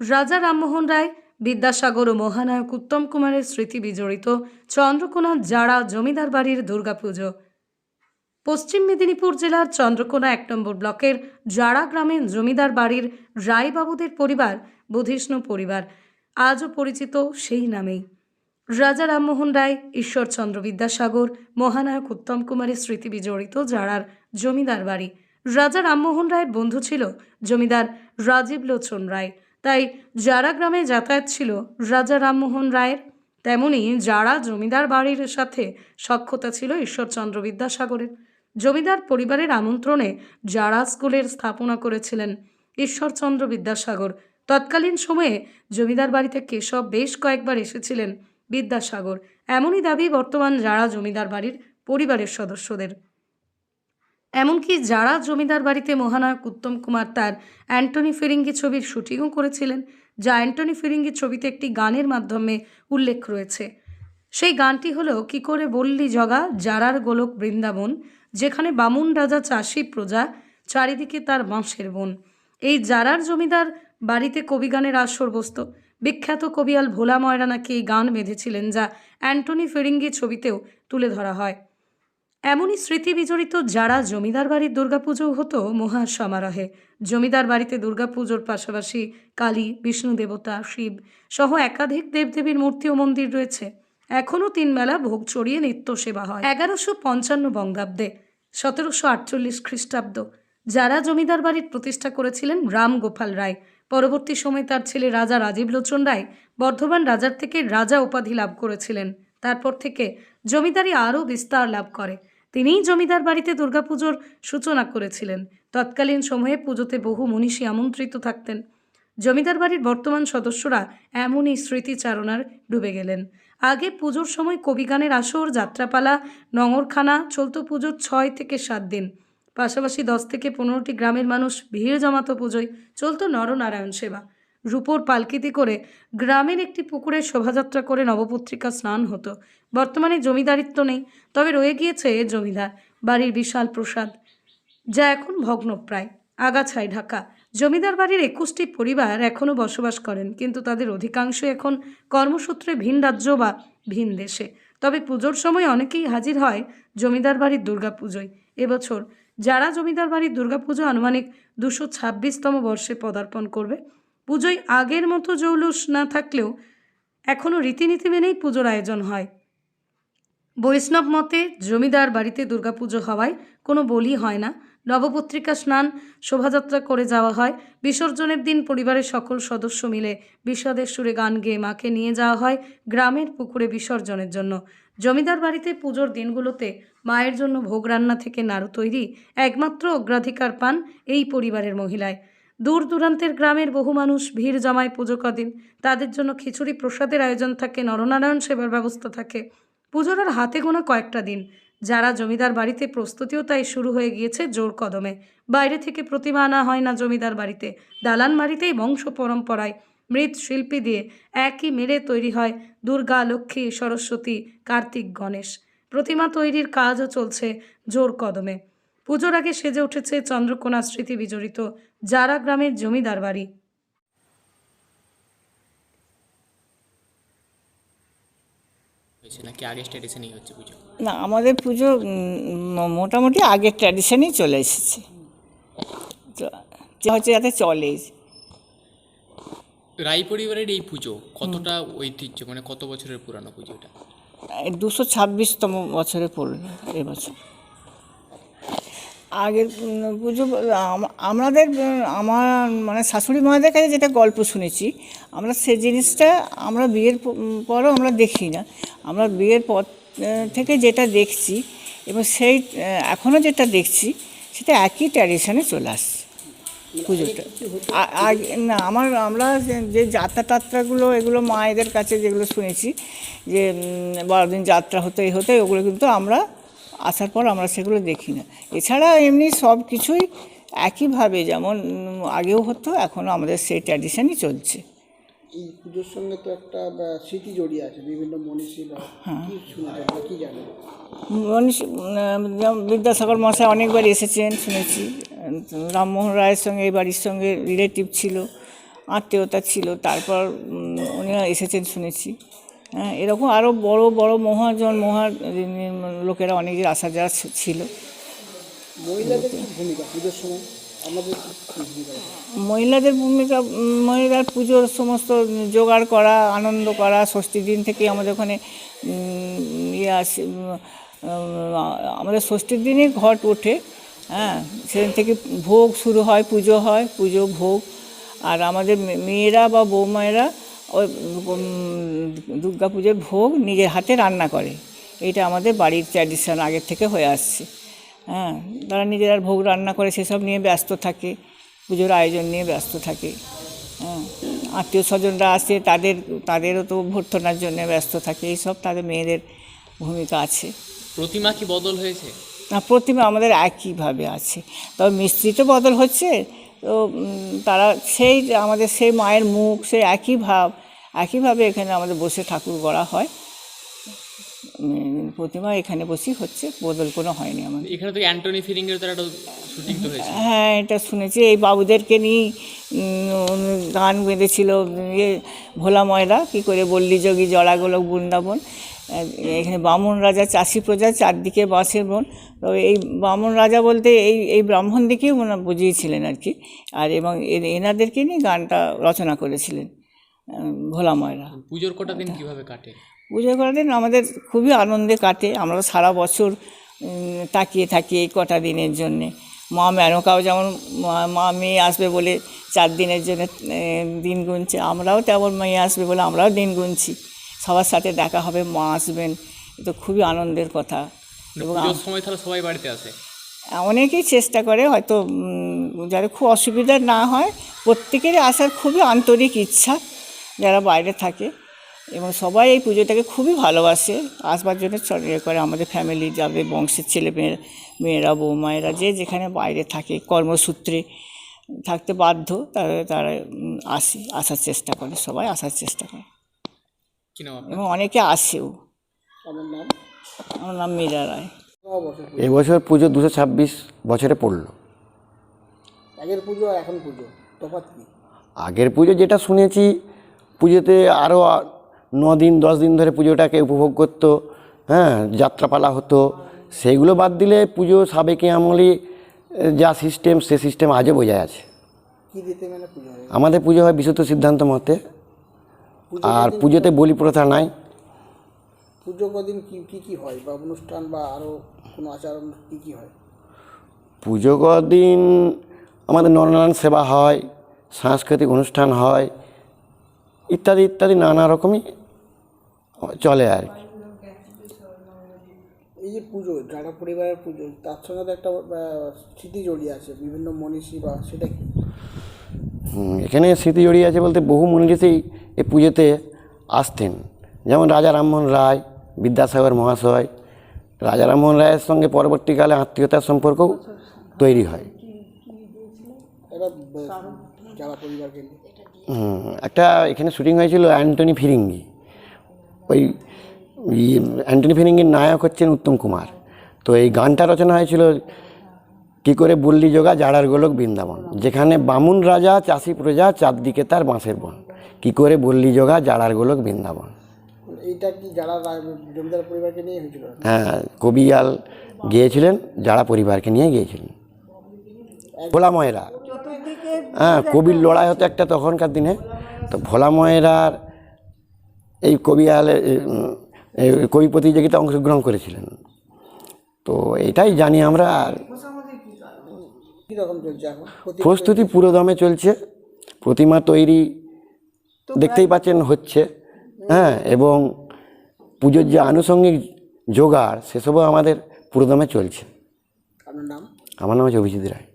রাজা রামমোহন রায়, বিদ্যাসাগর ও মহানায়ক উত্তম কুমারের স্মৃতি বিজড়িত চন্দ্রকোনা জাড়া জমিদার বাড়ির দুর্গাপুজো। পশ্চিম মেদিনীপুর জেলার চন্দ্রকোনা এক নম্বর ব্লকের জাড়া গ্রামের জমিদার বাড়ির রায়বাবুদের পরিবার, বুধিষ্ণু পরিবার, আজও পরিচিত সেই নামেই। রাজা রামমোহন রায়, ঈশ্বরচন্দ্র বিদ্যাসাগর, মহানায়ক উত্তম কুমারের স্মৃতি বিজড়িত জাড়ার জমিদার বাড়ি। রাজা রামমোহন রায়ের বন্ধু ছিল জমিদার রাজীব লোচন রায়। তাই যারা গ্রামে যাতায়াত ছিল, রাজা রামমোহন রায়ের, তেমনি যারা জমিদার বাড়ির সাথে সক্ষতা ছিল ঈশ্বরচন্দ্র বিদ্যাসাগরের। জমিদার পরিবারের আমন্ত্রণে যারা স্কুলের স্থাপনা করেছিলেন ঈশ্বরচন্দ্র বিদ্যাসাগর। তৎকালীন সময়ে জমিদার বাড়িতে কেশব বেশ কয়েকবার এসেছিলেন বিদ্যাসাগর। এমনই দাবি বর্তমান যারা জমিদার বাড়ির পরিবারের সদস্যদের। এমনকি যারা জমিদার বাড়িতে মহানায়ক উত্তম কুমার তার অ্যান্টনি ফিরিঙ্গি ছবির শুটিংও করেছিলেন, যা অ্যান্টনি ফিরিঙ্গি ছবিতে একটি গানের মাধ্যমে উল্লেখ রয়েছে। সেই গানটি হলো কি করে বললি জগা, জারার গোলক বৃন্দাবন যেখানে বামুন রাজা চাষি প্রজা, চারিদিকে তার বাঁশের বন। এই জারার জমিদার বাড়িতে কবিগানের আসর বসত। বিখ্যাত কবিয়াল ভোলা ময়রা নাকি এই গান বেঁধেছিলেন, যা অ্যান্টনি ফিরিঙ্গি ছবিতেও তুলে ধরা হয়। এমনই স্মৃতি বিজড়িত যারা জমিদার বাড়ির দুর্গাপুজো হতো মহা সমারোহে জমিদার বাড়িতে দুর্গাপুজোর পাশাপাশি কালী, বিষ্ণু দেবতা, শিব সহ একাধিক দেবদেবীর মূর্তি ও মন্দির রয়েছে। এখনও তিন মেলা ভোগ চড়িয়ে নিত্য সেবা হয়। এগারোশো পঞ্চান্ন বঙ্গাব্দে সতেরোশো আটচল্লিশ খ্রিস্টাব্দ। যারা জমিদার বাড়ির প্রতিষ্ঠা করেছিলেন রাম গোপাল রায়। পরবর্তী সময় তার ছেলে রাজা রাজীব লোচন রায় বর্ধমান রাজার থেকে রাজা উপাধি লাভ করেছিলেন। তারপর থেকে জমিদারি আরও বিস্তার লাভ করে। তিনিই জমিদার বাড়িতে দুর্গাপুজোর সূচনা করেছিলেন। তৎকালীন সময়ে পুজোতে বহু মনীষী আমন্ত্রিত থাকতেন। জমিদার বাড়ির বর্তমান সদস্যরা এমনই স্মৃতিচারণার ডুবে গেলেন। আগে পুজোর সময় কবিগানের আসর, যাত্রাপালা, নঙরখানা চলত পুজোর ছয় থেকে সাত দিন। পাশাপাশি দশ থেকে পনেরোটি গ্রামের মানুষ ভিড় জমাতো পুজোয় চলত নরনারায়ণ সেবা। রূপোর পালকিতে করে গ্রামের একটি পুকুরে শোভাযাত্রা করে নবপত্রিকা স্নান হতো। বর্তমানে জমিদারিত্ব নেই, তবে রয়ে গিয়েছে এ জমিদার, বাড়ির বিশাল প্রসাদ, যা এখন ভগ্নপ্রায়। আগাছায় ঢাকা। জমিদার বাড়ির একুশটি পরিবার এখনও বসবাস করেন, কিন্তু তাদের অধিকাংশ এখন কর্মসূত্রে ভিন রাজ্য বা ভিন দেশে। তবে পুজোর সময় অনেকেই হাজির হয় জমিদার বাড়ির দুর্গাপুজোয়। এবছর যারা জমিদার বাড়ির দুর্গাপুজো আনুমানিক দুশো ছাব্বিশতম বর্ষে পদার্পণ করবে পুজোয় আগের মতো জৌলুস না থাকলেও এখনও রীতিনীতি মেনেই পুজোর আয়োজন হয়। বৈষ্ণব মতে জমিদার বাড়িতে দুর্গাপুজো হওয়ায় কোনো বলি হয় না। নবপত্রিকা স্নান, শোভাযাত্রা করে যাওয়া হয়। বিসর্জনের দিন পরিবারের সকল সদস্য মিলে বিষাদের সুরে গান গেয়ে মাকে নিয়ে যাওয়া হয় গ্রামের পুকুরে বিসর্জনের জন্য। জমিদার বাড়িতে পুজোর দিনগুলোতে মায়ের জন্য ভোগ রান্না থেকে নাড়ু তৈরি একমাত্র অগ্রাধিকার পান এই পরিবারের মহিলায়। দূর দূরান্তের গ্রামের বহু মানুষ ভিড় জমায় পুজো কদিন। তাদের জন্য খিচুড়ি প্রসাদের আয়োজন থাকে, নরনারায়ণ সেবার ব্যবস্থা থাকে। পুজোর আর হাতে গোনা কয়েকটা দিন। যারা জমিদার বাড়িতে প্রস্তুতিও তাই শুরু হয়ে গিয়েছে জোর কদমে। বাইরে থেকে প্রতিমা আনা হয় না জমিদার বাড়িতে। দালান বাড়িতেই বংশ পরম্পরায় মৃৎ শিল্পী দিয়ে একই মেরে তৈরি হয় দুর্গা, লক্ষ্মী, সরস্বতী, কার্তিক, গণেশ। প্রতিমা তৈরির কাজও চলছে জোর কদমে। পুজোর আগে সেজে উঠেছে চন্দ্রকোনা স্মৃতি বিজড়িত যারা গ্রামের জমিদার বাড়ি। না আমাদের পুজো মোটামুটি আগের ট্র্যাডিশনেই চলে এসেছে। যে হচ্ছে যাতে চলে। রায় পরিবারের এই পুজো কতটা ঐতিহ্য? মানে কত বছরের পুরানো পুজোটা? দুশো ছাব্বিশতম বছরে পড়ল এবছর আগের পুজো আমাদের, আমার মানে শাশুড়ি মায়েদের কাছে যেটা গল্প শুনেছি, আমরা সে জিনিসটা আমরা বিয়ের পরও আমরা দেখি না। আমরা বিয়ের পর থেকে যেটা দেখছি, এবং সেই এখনও যেটা দেখছি, সেটা একই ট্র্যাডিশনে চলে আসছে পুজোটা। আগে, না, আমার, আমরা যে- যাত্রা টাত্রাগুলো, এগুলো মায়েদের কাছে যেগুলো শুনেছি, যে বড়দিন যাত্রা হতে হতে ওগুলো কিন্তু আমরা আসার পর আমরা সেগুলো দেখি না। এছাড়া এমনি সব কিছুই একইভাবে যেমন আগেও হতো এখনও আমাদের সেই ট্র্যাডিশনই চলছে। এই পুজোর সঙ্গে তো একটা স্মৃতি জড়িয়ে আছে বিভিন্ন মনীষী বা কি শুনেছেন বা কি জানেন? মনীষ বিদ্যাসাগর মশাই অনেকবার এসেছেন শুনেছি। রামমোহন রায়ের সঙ্গে এই বাড়ির সঙ্গে রিলেটিভ ছিল আত্মীয়তা ছিল তারপর উনি এসেছেন শুনেছি। হ্যাঁ এরকম আরও বড় বড় মহাজন মহা লোকেরা অনেকের আসা যাওয়া ছিল। মহিলাদের ভূমিকা পুজোর সময়? মহিলাদের মহিলার পুজোর সমস্ত জোগাড় করা আনন্দ করা ষষ্ঠীর দিন থেকে আমাদের ওখানে ইয়ে আসে আমাদের ষষ্ঠীর দিনই ঘট ওঠে। হ্যাঁ সেদিন থেকে ভোগ শুরু হয় পুজো হয় পুজো ভোগ। আর আমাদের মেয়েরা বা বৌমায়েরা ওই দুর্গা পুজোর ভোগ নিজের হাতে রান্না করে। এইটা আমাদের বাড়ির ট্র্যাডিশন আগের থেকে হয়ে আসছে। হ্যাঁ তারা নিজেরা ভোগ রান্না করে সেসব নিয়ে ব্যস্ত থাকে পুজোর আয়োজন নিয়ে ব্যস্ত থাকে। হ্যাঁ আত্মীয় স্বজনরা আসে তাদের তাদেরও তো ভর্তনার জন্য ব্যস্ত থাকে এইসব তাদের মেয়েদের ভূমিকা আছে। প্রতিমা কি বদল হয়েছে? না প্রতিমা আমাদের একইভাবে আছে। তবে মিস্ত্রি তো বদল হচ্ছে তো তারা সেই আমাদের সেই মায়ের মুখ সেই একই ভাব একইভাবে এখানে আমাদের বসে ঠাকুর গড়া হয়। প্রতিমা এখানে বসেই হচ্ছে বদল কোনো হয়নি আমাদের। এখানে তো অ্যান্টনি ফিরিংয়ের তার একটা শুটিং তো হয়েছে। হ্যাঁ এটা শুনেছি। এই বাবুদেরকে নিয়ে গান বেঁধেছিল ইয়ে ভোলা ময়রা কী করে বললি যোগী জড়াগুলো বৃন্দাবন। এখানে বামন রাজা চাষি প্রজা চারদিকে বাসের বন। তো এই বামন রাজা বলতে এই এই ব্রাহ্মণ দিকেই ওনারা বুঝিয়েছিলেন আর কি। আর এবং এনাদেরকে নিয়ে গানটা রচনা করেছিলেন আহ, ভোলা ময়রা। পুজোর কটা দিন কীভাবে কাটে? পুজোর কটা দিন আমাদের খুবই আনন্দে কাটে। আমরা সারা বছর তাকিয়ে থাকি এই কটা দিনের জন্যে। মা মেনকাও যেমন মা মেয়ে আসবে বলে চার দিনের জন্য দিন গুনছে আমরাও তেমন মেয়ে আসবে বলে আমরাও দিন গুনছি। সবার সাথে দেখা হবে মা আসবেন। এ তো খুবই আনন্দের কথা। এবং সময় তাহলে সবাই বাড়িতে আসে? অনেকেই চেষ্টা করে হয়তো যারা খুব অসুবিধা না হয়। প্রত্যেকেরই আসার খুবই আন্তরিক ইচ্ছা যারা বাইরে থাকে। এবং সবাই এই পুজোটাকে খুবই ভালোবাসে। আসবার জন্য ইয়ে করে আমাদের ফ্যামিলি যাদের বংশের ছেলে মেয়েরা মেয়েরা বৌমায়েরা যে যেখানে বাইরে থাকে কর্মসূত্রে থাকতে বাধ্য তারা তারা আসে আসার চেষ্টা করে সবাই আসার চেষ্টা করে? এবং অনেকে আসেও আমার নাম? আমার নাম মীরা রায়। এবছর পুজো। এই বছর পুজো দুশো ছাব্বিশ বছরে পড়ল। আগের পুজো আর এখন পুজো তফাৎ কি? আগের পুজো যেটা শুনেছি পুজোতে আরও ন দিন দশ দিন ধরে পুজোটাকে উপভোগ করতো হ্যাঁ যাত্রাপালা হতো। সেইগুলো বাদ দিলে পুজো সাবেকি আমলি যা সিস্টেম সে সিস্টেম আজও বোঝায় আছে। কি দিতে মানে আমাদের পুজো হয় বিশুদ্ধ সিদ্ধান্ত মতে। আর পুজোতে বলি প্রথা নাই। পুজো কদিন কি কি কি হয়? বা অনুষ্ঠান বা আরও কোনো আচরণ কি কি হয়? পুজো কদিন আমাদের নরনারায়ণ সেবা হয় সাংস্কৃতিক অনুষ্ঠান হয় ইত্যাদি ইত্যাদি নানা রকমই চলে আর কি। এই যে পুজো যারা পরিবারের পুজো তার সঙ্গে তো একটা স্মৃতি জড়িয়ে আছে বিভিন্ন মনীষী বা সেটা কি? এখানে স্মৃতি জড়িয়ে আছে বলতে বহু মনীষী এই পুজোতে আসতেন। যেমন রাজা রামমোহন রায় বিদ্যাসাগর মহাশয়। রাজা রামমোহন রায়ের সঙ্গে পরবর্তীকালে আত্মীয়তার সম্পর্কও তৈরি হয়। একটা এখানে শুটিং হয়েছিল অ্যান্টনি ফিরিঙ্গি। ওই অ্যান্টনি ফিরিঙ্গির নায়ক হচ্ছেন উত্তম কুমার। তো এই গানটা রচনা হয়েছিল কি করে বললি যোগা জাড়ার গোলক বৃন্দাবন? যেখানে বামুন রাজা চাষি প্রজা চারদিকে তার বাঁশের বন। কি করে বললি যোগা জাড়ার গোলক বৃন্দাবন? এইটা কি যারা জমিদার পরিবারকে নিয়ে হয়েছিল? হ্যাঁ কবিয়াল গিয়েছিলেন যারা পরিবারকে নিয়ে গিয়েছিলেন। ভোলা ময়রা। হ্যাঁ কবির লড়াই হতো একটা তখনকার দিনে। তো ভোলা ময়রার এই কবিয়ালে এই কবি প্রতিযোগিতা অংশগ্রহণ করেছিলেন। তো এটাই জানি আমরা আর কি রকম চলছে এখন প্রতি প্রস্তুতি পুরো দমে চলছে। প্রতিমা তৈরি দেখতেই পাচ্ছেন হচ্ছে। হ্যাঁ এবং পুজোর যে আনুষঙ্গিক জোগাড় সেসবও আমাদের পুরোদমে চলছে। আমার নাম? আমার নাম হচ্ছে অভিজিৎ রায়।